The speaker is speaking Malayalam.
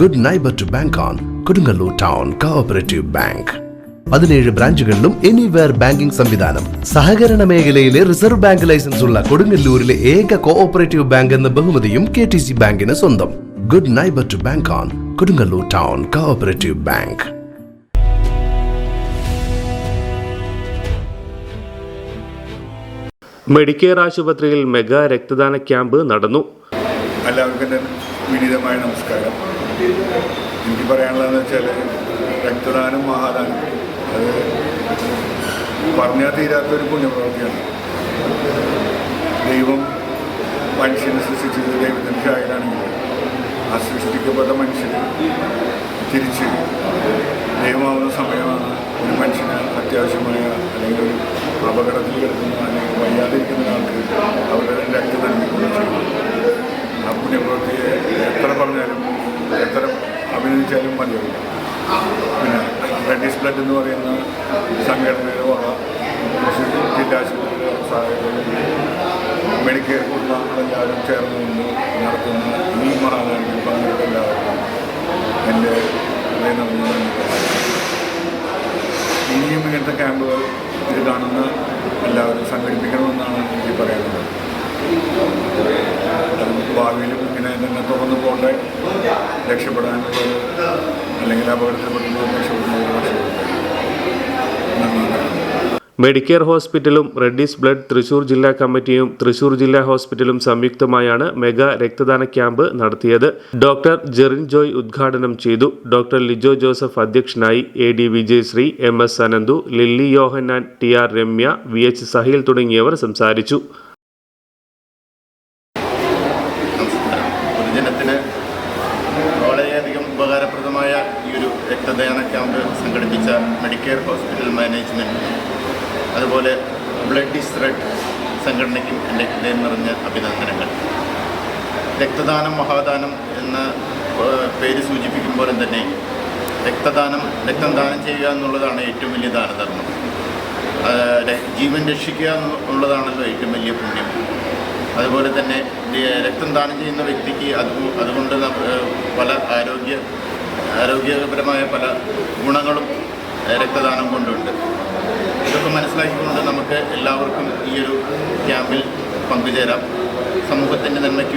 Good neighbour to bank on Kodungallur town cooperative bank പതിനേഴ് ബ്രാഞ്ചുകളിലും എനിവെയർ ബാങ്കിംഗ് സംവിധാനം. സഹകരണ മേഖലയിലെ റിസർവ് ബാങ്ക് ലൈസൻസ് ഉള്ള കൊടുങ്ങല്ലൂരിലെ ഏക കോഓപ്പറേറ്റീവ് ബാങ്ക് എന്ന ബഹുമതിയും കെ ടി സി ബാങ്കിന് സ്വന്തം. Good neighbour to bank on Kodungallur town cooperative bank Medicare ആശുപത്രിയിൽ മെഗാ രക്തദാന ക്യാമ്പ് നടന്നു. എല്ലാവർക്കും വിനീതമായ നമസ്കാരം. എനിക്ക് പറയാനുള്ളതെന്ന് വെച്ചാൽ രക്തദാനം മഹാദാനം. അത് പറഞ്ഞാൽ തീരാത്തൊരു പുണ്യപ്രവൃത്തിയാണ്. ദൈവം മനുഷ്യനെ സൃഷ്ടിച്ചത് ദൈവത്തിന്റെ ഷായനാണെങ്കിൽ ആ സൃഷ്ടിക്കപ്പെട്ട മനുഷ്യന് തിരിച്ച് ദൈവമാവുന്ന സമയമാണ് ഒരു മനുഷ്യന് അത്യാവശ്യമായ അല്ലെങ്കിൽ ഒരു അപകടത്തിൽ കിടക്കുന്ന അല്ലെങ്കിൽ വയ്യാതിരിക്കുന്ന ആൾക്ക് അവരുടെ രക്തം നൽകിക്കൊണ്ട് ചെയ്യുന്നത്. ആ പുണ്യപ്രവൃത്തിയെ അഭിനയിച്ചാലും മതിയാവില്ല പിന്നെ റെഡീസ് ബ്ലഡ് എന്ന് പറയുന്ന സംഘടനയുടെ വക ജില്ലാ ആശുപത്രിയുടെ സഹായത്തോടെ മെഡിക്കെയർ നിന്ന് ചേർന്നുകൊണ്ട് നടത്തുന്ന ഈ മഹാനാടിൽ പങ്കെടുത്ത എല്ലാവർക്കും എന്റെ ഇനിയും ഇങ്ങനത്തെ ക്യാമ്പുകൾ ഇത് കാണുന്ന എല്ലാവരും സംഘടിപ്പിക്കണമെന്നാണ് എനിക്ക് പറയാനുള്ളത് അത് ഭാവിയിലും ഇങ്ങനെ തന്നെ തുറന്നു പോകട്ടെ രക്ഷപ്പെടാനുള്ള അല്ലെങ്കിൽ രക്ഷപ്പെടട്ടെ നന്ദി മെഡിക്കെയർ ഹോസ്പിറ്റലും റെഡ്ഡീസ് ബ്ലഡ് തൃശൂർ ജില്ലാ കമ്മിറ്റിയും തൃശൂർ ജില്ലാ ഹോസ്പിറ്റലും സംയുക്തമായാണ് മെഗാ രക്തദാന ക്യാമ്പ് നടത്തിയത്. ഡോക്ടർ ജെറിൻ ജോയ് ഉദ്ഘാടനം ചെയ്തു. ഡോക്ടർ ലിജോ ജോസഫ് അധ്യക്ഷനായി A D Vijayasree M S Ananthu Lilly Yohannan T R Ramya V H Saheel തുടങ്ങിയവർ സംസാരിച്ചു. പൊതുജനത്തിന് വളരെയധികം ഉപകാരപ്രദമായ ഈ ഒരു രക്തദാന ക്യാമ്പ് സംഘടിപ്പിച്ച മെഡിക്കെയർ ഹോസ്പിറ്റൽ മാനേജ്മെന്റ് അതുപോലെ ബ്ലഡ് ഇസ് റെഡ് സംഘടനയ്ക്കും എന്റെ ഹൃദയം നിറഞ്ഞ അഭിനന്ദനങ്ങൾ. രക്തദാനം മഹാദാനം എന്ന പേര് സൂചിപ്പിക്കും പോലെ തന്നെ രക്തദാനം രക്തം ദാനം ചെയ്യുക എന്നുള്ളതാണ് ഏറ്റവും വലിയ ദാനധർമ്മം. ജീവൻ രക്ഷിക്കുക എന്നുള്ളതാണല്ലോ ഏറ്റവും വലിയ പുണ്യം. അതുപോലെ തന്നെ രക്തം ദാനം ചെയ്യുന്ന വ്യക്തിക്ക് അത് അതുകൊണ്ട് പല ആരോഗ്യ ആരോഗ്യപരമായ പല ഗുണങ്ങളും രക്തദാനം കൊണ്ടുണ്ട്. ഇതൊക്കെ മനസ്സിലാക്കിക്കൊണ്ട് നമുക്ക് എല്ലാവർക്കും ഈ ഒരു ക്യാമ്പിൽ പങ്കുചേരാം. സമൂഹത്തിന്റെ നന്മയ്ക്ക്